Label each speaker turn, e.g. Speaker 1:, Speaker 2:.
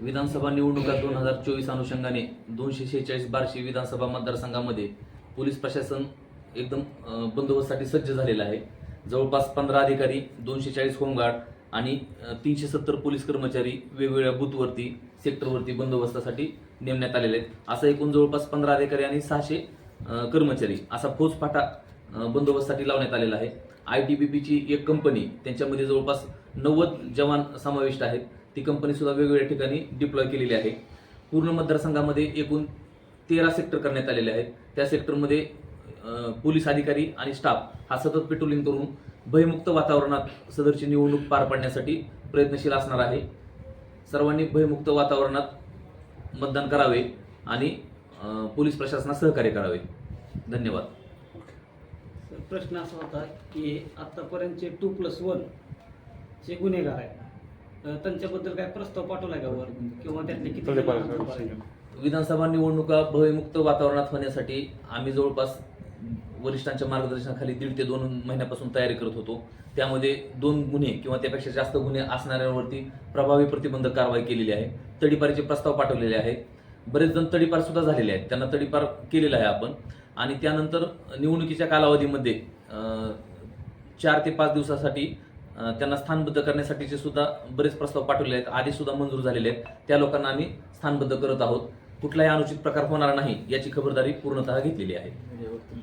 Speaker 1: विधानसभा निवडणुका दोन हजार चोवीस अनुषंगाने दोनशे शेहेचाळीस बार्शी विधानसभा मतदारसंघामध्ये पोलीस प्रशासन एकदम बंदोबस्तासाठी सज्ज झालेलं आहे. जवळपास पंधरा अधिकारी दोनशे चाळीस होमगार्ड आणि तीनशे सत्तर पोलीस कर्मचारी वेगवेगळ्या बूथवरती सेक्टरवरती बंदोबस्तासाठी नेमण्यात आलेले आहेत. असा एकूण जवळपास पंधरा अधिकारी आणि सहाशे कर्मचारी असा फौजफाटा बंदोबस्तासाठी लावण्यात आलेला आहे. आय टी बी पीची एक कंपनी त्यांच्यामध्ये जवळपास नव्वद जवान समाविष्ट आहेत. ती कंपनी सुद्धा वेगवेगळ्या ठिकाणी डिप्लॉय केलेली आहे. पूर्ण मतदारसंघामध्ये एकूण तेरा सेक्टर करण्यात आलेले आहेत. त्या सेक्टरमध्ये पोलीस अधिकारी आणि स्टाफ हा सतत पेट्रोलिंग करून भयमुक्त वातावरणात सदरची निवडणूक पार पाडण्यासाठी प्रयत्नशील असणार आहे. सर्वांनी भयमुक्त वातावरणात मतदान करावे आणि पोलीस प्रशासनास सहकार्य करावे. धन्यवाद.
Speaker 2: प्रश्न असा होता की आतापर्यंतचे टू प्लस वन चे गुन्हेगार आहेत. त्यांच्याबद्दल काय प्रस्ताव पाठवलाय का वर? किंवा त्यातले किती?
Speaker 1: विधानसभा निवडणुका भयमुक्त वातावरणात होण्यासाठी आम्ही जवळपास वरिष्ठांच्या मार्गदर्शनाखाली दीड ते दोन महिन्यापासून तयारी करत होतो. त्यामध्ये दोन गुन्हे किंवा त्यापेक्षा जास्त गुन्हे असणाऱ्यांवरती प्रभावी प्रतिबंधक कारवाई केलेली आहे. तडीपारीचे प्रस्ताव पाठवलेले आहेत. बरेच जण तडीपार सुद्धा झालेले आहेत. त्यांना तडीपार केलेला आहे आपण. आणि त्यानंतर निवडणुकीच्या कालावधीमध्ये चार ते पाच दिवसासाठी त्यांना स्थानबद्ध करण्यासाठीचे सुद्धा बरेच प्रस्ताव पाठवले आहेत आधी सुद्धा मंजूर झालेले आहेत त्या लोकांना आम्ही स्थानबद्ध करत आहोत. कुठलाही अनुचित प्रकार होणार नाही याची खबरदारी पूर्णतः घेतलेली आहे. म्हणजे